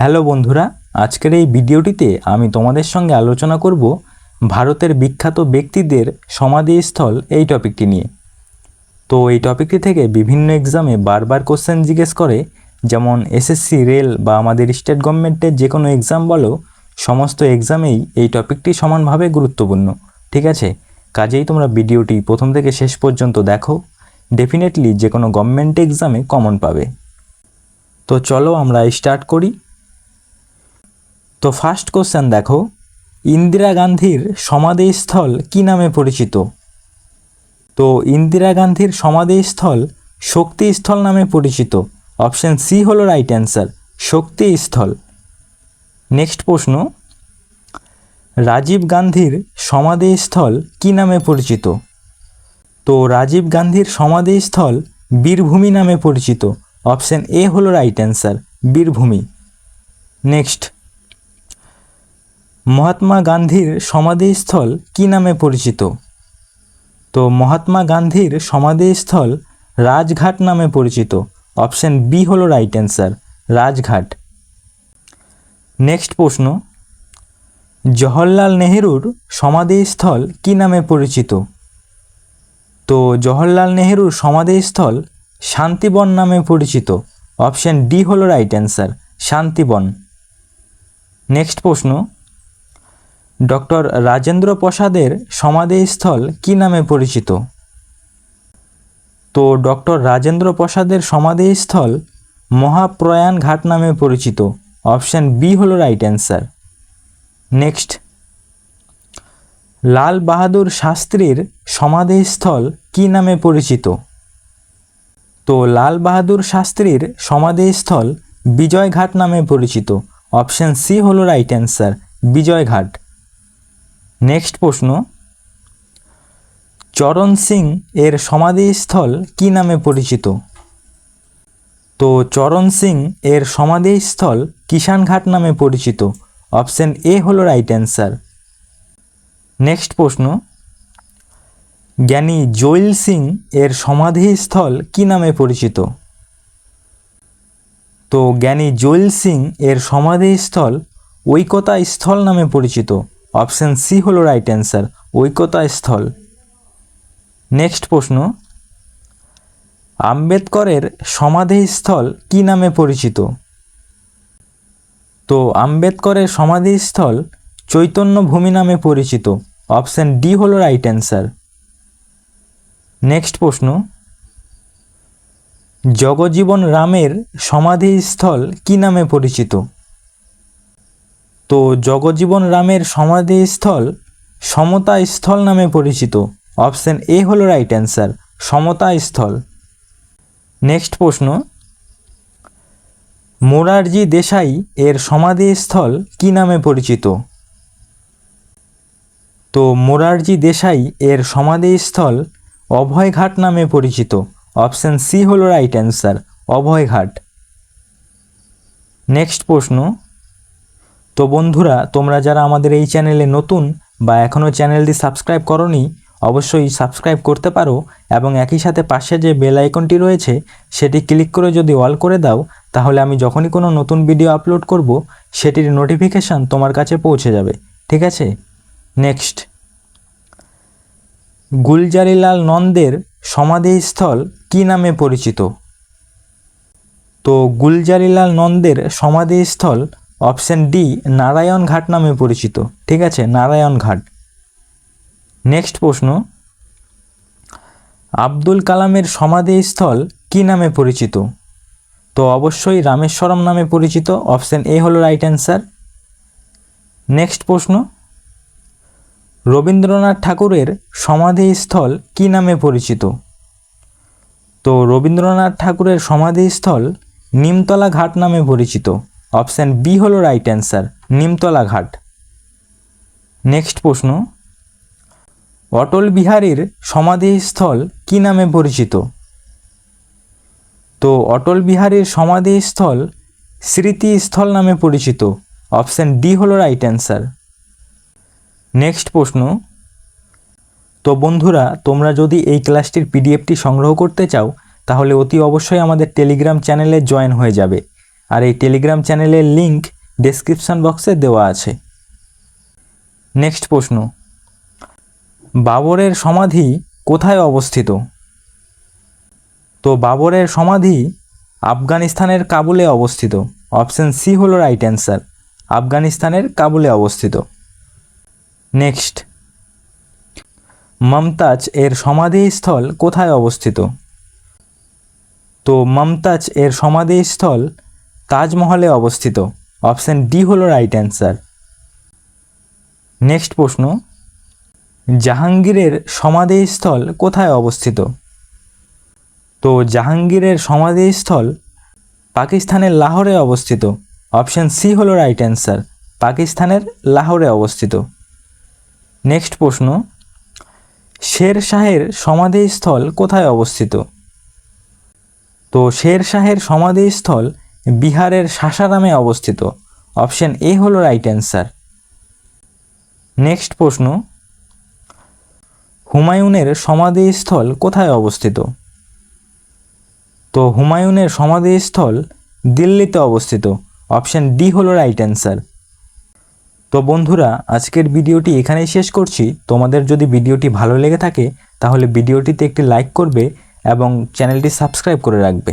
Hello বন্ধুরা, আজকের এই ভিডিওটিতে আমি তোমাদের সঙ্গে আলোচনা করব ভারতের বিখ্যাত ব্যক্তিদের সমাধিস্থল এই টপিকটি নিয়ে। তো এই টপিকটি থেকে বিভিন্ন এক্সামে বারবার কোশ্চেন জিজ্ঞেস করে, যেমন এসএসসি রেল বা আমাদের স্টেট গভর্নমেন্টের যে কোনো এক্সাম বলো, সমস্ত এক্সামেই এই টপিকটি সমানভাবে গুরুত্বপূর্ণ, ঠিক আছে? কাজেই তোমরা ভিডিওটি প্রথম থেকে শেষ পর্যন্ত দেখো ডেফিনেটলি যে কোনো গভর্নমেন্ট এক্সামে কমন পাবে। তো চলো আমরা স্টার্ট করি। তো ফার্স্ট কোশ্চেন দেখো, ইন্দিরা গান্ধীর সমাধিস্থল কী নামে পরিচিত? তো ইন্দিরা গান্ধীর সমাধিস্থল শক্তিস্থল নামে পরিচিত। অপশন সি হলো রাইট অ্যান্সার শক্তিস্থল। নেক্সট প্রশ্ন, রাজীব গান্ধীর সমাধিস্থল কী নামে পরিচিত? তো রাজীব গান্ধীর সমাধিস্থল বীরভূমি নামে পরিচিত। অপশন এ হলো right answer Veerbhumi. Next Mahatma গান্ধীর সমাধিস্থল কী নামে পরিচিত? তো মহাত্মা গান্ধীর সমাধিস্থল রাজঘাট নামে পরিচিত। অপশন বি হলো রাইট অ্যান্সার রাজঘাট। নেক্সট প্রশ্ন, জওহরলাল নেহেরুর সমাধিস্থল কী নামে পরিচিত? তো জওহরলাল নেহেরুর সমাধিস্থল শান্তিবন নামে পরিচিত। অপশন ডি হলো রাইট অ্যান্সার শান্তিবন। নেক্সট প্রশ্ন ডক্টর রাজেন্দ্র প্রসাদের সমাধিস্থল কী নামে পরিচিত? তো ডক্টর রাজেন্দ্র প্রসাদের সমাধিস্থল মহাপ্রয়াণ ঘাট নামে পরিচিত। অপশন বি হলো right answer next Lal Bahadur শাস্ত্রীর সমাধিস্থল কী নামে পরিচিত? তো লাল বাহাদুর শাস্ত্রীর সমাধিস্থল বিজয়ঘাট নামে পরিচিত। অপশন সি হলো রাইট অ্যান্সার বিজয়ঘাট নেক্সট প্রশ্ন, চরণ সিং এর সমাধিস্থল কী নামে পরিচিত? তো চরণ সিং এর সমাধিস্থল কিষানঘাট নামে পরিচিত। অপশন এ হলো রাইট অ্যান্সার নেক্সট প্রশ্ন, জ্ঞানী জৈল সিং এর সমাধিস্থল কী নামে পরিচিত? তো জ্ঞানী জৈল সিং এর সমাধিস্থল ঐকতা স্থল নামে পরিচিত। অপশন সি হলো right answer Ekta Sthal next প্রশ্ন, আম্বেদকরের সমাধিস্থল কী নামে পরিচিত? তো আম্বেদকরের সমাধিস্থল চৈতন্য ভূমি নামে পরিচিত, অপশান ডি হলো রাইট অ্যান্সার নেক্সট প্রশ্ন, জগজীবন রামের সমাধিস্থল কী নামে পরিচিত? তো জগজীবন রামের সমাধিস্থল সমতা স্থল নামে পরিচিত। অপশন এ হলো রাইট অ্যান্সার সমতা স্থল নেক্সট প্রশ্ন, মোরারজি দেশাই এর সমাধিস্থল কী নামে পরিচিত? তো মোরারজি দেশাই এর সমাধিস্থল অভয়ঘাট নামে পরিচিত। অপশন সি হলো রাইট অ্যান্সার অভয়ঘাট। নেক্সট প্রশ্ন তো বন্ধুরা, তোমরা যারা আমাদের এই চ্যানেলে নতুন বা এখনও চ্যানেলটি সাবস্ক্রাইব করনি, অবশ্যই সাবস্ক্রাইব করতে পারো এবং একই সাথে পাশে যে বেল আইকনটি রয়েছে, সেটি ক্লিক করে যদি অল করে দাও, তাহলে আমি যখনই কোনো নতুন ভিডিও আপলোড করব, সেটির নোটিফিকেশান তোমার কাছে পৌঁছে যাবে। ঠিক আছে? নেক্সট। গুলজারিলাল নন্দের সমাধিস্থল কী নামে পরিচিত? তো গুলজারিলাল নন্দের সমাধিস্থল অপশন ডি, নারায়ণ ঘাট নামে পরিচিত। ঠিক আছে, নারায়ণ ঘাট। নেক্সট প্রশ্ন, আব্দুল কালামের সমাধিস্থল কী নামে পরিচিত? তো অবশ্যই রামেশ্বরম নামে পরিচিত, অপশন এ হলো রাইট অ্যান্সার নেক্সট প্রশ্ন, রবীন্দ্রনাথ ঠাকুরের সমাধিস্থল কী নামে পরিচিত? তো রবীন্দ্রনাথ ঠাকুরের সমাধিস্থল নিমতলা ঘাট নামে পরিচিত। অপশান বি হলো right answer Nimtala Ghat. Next প্রশ্ন, অটল বিহারীর সমাধিস্থল কী নামে পরিচিত? তো অটল বিহারীর সমাধিস্থল স্মৃতিস্থল নামে পরিচিত, অপশান ডি হলো রাইট অ্যান্সার নেক্সট প্রশ্ন, তো বন্ধুরা, তোমরা যদি এই ক্লাসটির পিডিএফটি সংগ্রহ করতে চাও, তাহলে অতি অবশ্যই আমাদের টেলিগ্রাম চ্যানেলে জয়েন হয়ে যাবে। আর এই টেলিগ্রাম চ্যানেলের লিংক ডেসক্রিপশন বক্সে দেওয়া আছে। নেক্সট প্রশ্ন। বাবরের সমাধি কোথায় অবস্থিত? তো বাবরের সমাধি আফগানিস্তানের কাবুলে অবস্থিত। অপশন সি হলো রাইট অ্যান্সার আফগানিস্তানের কাবুলে অবস্থিত। নেক্সট মমতাজ এর সমাধিস্থল কোথায় অবস্থিত? তো মমতাজ এর সমাধিস্থল তাজমহলে অবস্থিত। অপশন ডি হলো রাইট অ্যান্সার নেক্সট প্রশ্ন, জাহাঙ্গীরের সমাধিস্থল কোথায় অবস্থিত? তো জাহাঙ্গীরের সমাধিস্থল পাকিস্তানের লাহোরে অবস্থিত। অপশান সি হলো রাইট অ্যান্সার পাকিস্তানের লাহোরে অবস্থিত। নেক্সট প্রশ্ন শের শাহের সমাধিস্থল কোথায় অবস্থিত? তো শের শাহের সমাধিস্থল বিহারের সাসারামে অবস্থিত। অপশন এ হলো রাইট অ্যান্সার নেক্সট প্রশ্ন। হুমায়ুনের সমাধিস্থল কোথায় অবস্থিত? তো হুমায়ুনের সমাধিস্থল দিল্লিতে অবস্থিত। অপশন ডি হলো রাইট অ্যান্সার তো বন্ধুরা, আজকের ভিডিওটি এখানেই শেষ করছি। তোমাদের যদি ভিডিওটি ভালো লেগে থাকে, তাহলে ভিডিওটিতে একটি লাইক করবে এবং চ্যানেলটি সাবস্ক্রাইব করে রাখবে।